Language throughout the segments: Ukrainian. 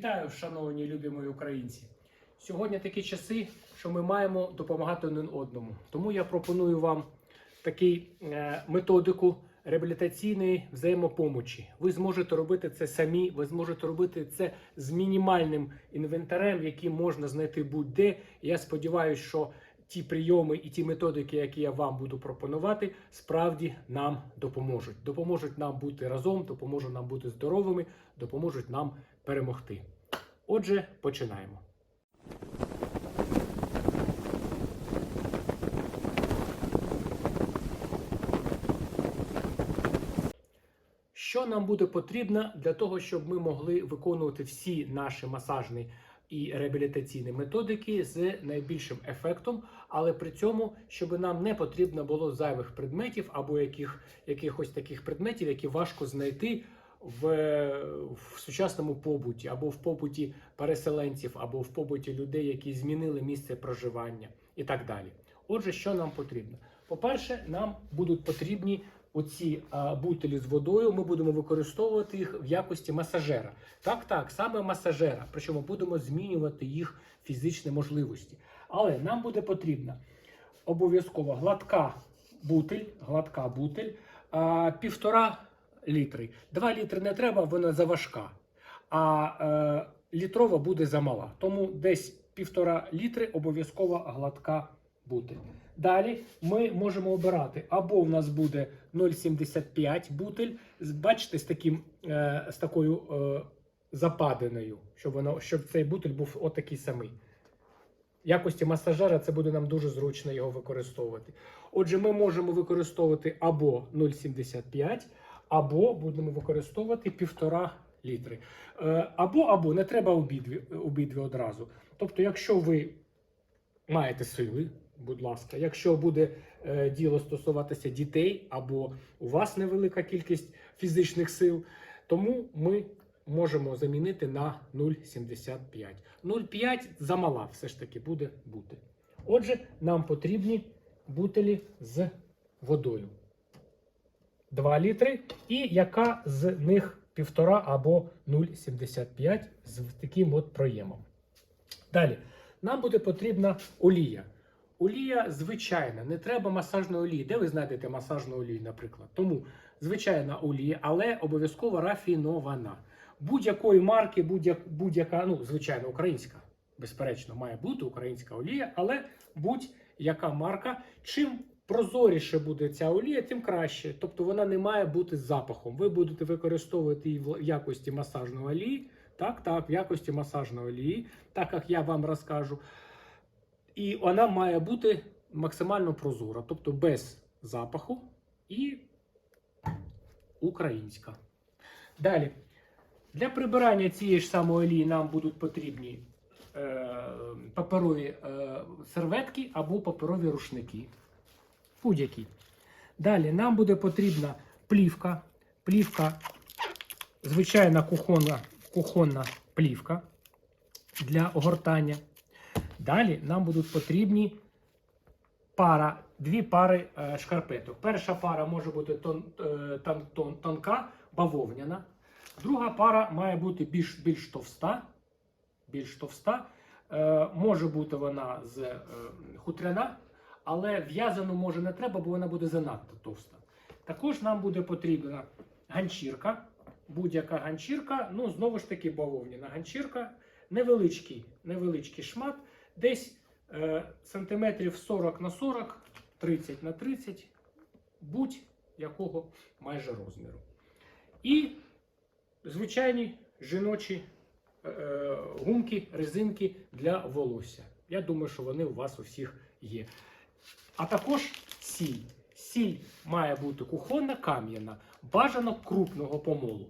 Вітаю, шановні любі мої українці. Сьогодні такі часи, що ми маємо допомагати один одному. Тому я пропоную вам таку е, методику реабілітаційної взаємопомочі. Ви зможете робити це самі, ви зможете робити це з мінімальним інвентарем, який можна знайти будь-де. Я сподіваюся, що ті прийоми і ті методики, які я вам буду пропонувати, справді нам допоможуть. Допоможуть нам бути разом, допоможуть нам бути здоровими, допоможуть нам перемогти. Отже, починаємо. Що нам буде потрібно для того, щоб ми могли виконувати всі наші масажні і реабілітаційні методики з найбільшим ефектом, але при цьому, щоб нам не потрібно було зайвих предметів або яких, якихось таких предметів, які важко знайти в, в сучасному побуті, або в побуті переселенців, або в побуті людей, які змінили місце проживання і так далі. Отже, що нам потрібно? По-перше, нам будуть потрібні оці а, бутилі з водою. Ми будемо використовувати їх в якості масажера. Так, так, саме масажера. Причому будемо змінювати їх фізичні можливості. Але нам буде потрібна обов'язково гладка бутиль, гладка бутиль, а, півтора літри. Два літри не треба, вона заважка. А е, літрова буде замала. Тому десь півтора літри обов'язково гладка бутиль. Далі ми можемо обирати або в нас буде 0,75 бутиль, бачите, з таким е, з такою е, западиною, щоб воно щоб цей бутиль був отакий самий. В якості масажера це буде нам дуже зручно його використовувати. Отже, ми можемо використовувати або 0,75, або будемо використовувати 1,5 літри. Е, Або або не треба обидві, обидві одразу. Тобто, якщо ви маєте сили, будь ласка, якщо буде е, діло стосуватися дітей, або у вас невелика кількість фізичних сил, тому ми можемо замінити на 0,75. 0,5 замала все ж таки буде бути. Отже, нам потрібні бутилі з водою. 2 літри, і яка з них 1,5 або 0,75 з таким от проємом. Далі, нам буде потрібна олія. Олія звичайна, не треба масажної олії. Де ви знайдете масажну олію, наприклад? Тому звичайна олія, але обов'язково рафінована. Будь-якої марки, будь-як- будь-яка, ну, звичайно, українська, безперечно, має бути українська олія, але будь-яка марка. Чим прозоріше буде ця олія, тим краще. Тобто вона не має бути з запахом. Ви будете використовувати її в якості масажної олії. Так, так, в якості масажної олії, так як я вам розкажу. І вона має бути максимально прозора, тобто без запаху і українська. Далі. Для прибирання цієї ж самої олії нам будуть потрібні е, паперові е, серветки або паперові рушники. Будь-які. Далі нам буде потрібна плівка. Плівка, звичайна кухонна, кухонна плівка для огортання. Далі нам будуть потрібні пара, дві пари е, шкарпеток. Перша пара може бути тон, е, тон, тон, тонка, бавовняна. Друга пара має бути більш, більш товста. Більш товста. Е, може бути вона з е, хутряна, але в'язану може не треба, бо вона буде занадто товста. Також нам буде потрібна ганчірка. Будь-яка ганчірка, ну знову ж таки бавовняна ганчірка, невеличкий, невеличкий шмат, десь е, сантиметрів 40 на 40, 30 на 30, будь-якого майже розміру. І звичайні жіночі е, гумки, резинки для волосся. Я думаю, що вони у вас у всіх є. А також сіль. Сіль має бути кухонна, кам'яна, бажано крупного помолу.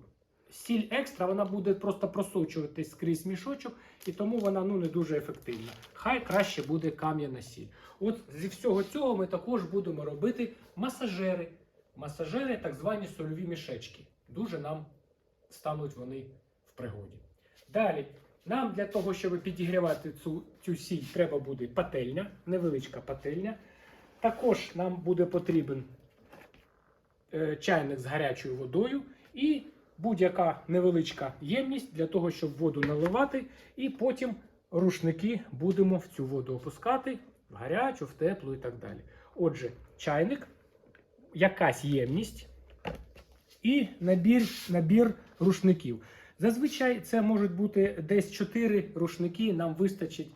Сіль екстра вона буде просто просочуватись скрізь мішочок, і тому вона ну, не дуже ефективна. Хай краще буде кам'яна сіль. От зі всього цього ми також будемо робити масажери. Масажери, так звані сольові мішечки. Дуже нам стануть вони в пригоді. Далі, нам для того, щоб підігрівати цю, цю сіль, треба буде пательня, невеличка пательня. Також нам буде потрібен е, чайник з гарячою водою і будь-яка невеличка ємність для того, щоб воду наливати, і потім рушники будемо в цю воду опускати в гарячу, в теплу і так далі. Отже, чайник, якась ємність і набір, набір рушників. Зазвичай це можуть бути десь 4 рушники, нам вистачить,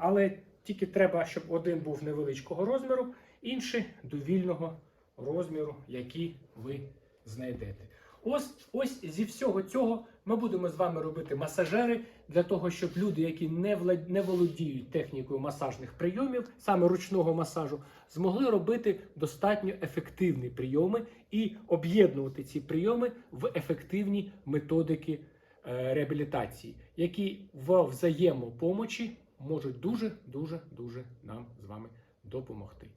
але тільки треба, щоб один був невеличкого розміру, інший довільного розміру, який ви знайдете. Ось ось зі всього цього ми будемо з вами робити масажери для того, щоб люди, які не влад... не володіють технікою масажних прийомів, саме ручного масажу, змогли робити достатньо ефективні прийоми і об'єднувати ці прийоми в ефективні методики е, реабілітації, які в взаємопомочі можуть дуже дуже дуже нам з вами допомогти.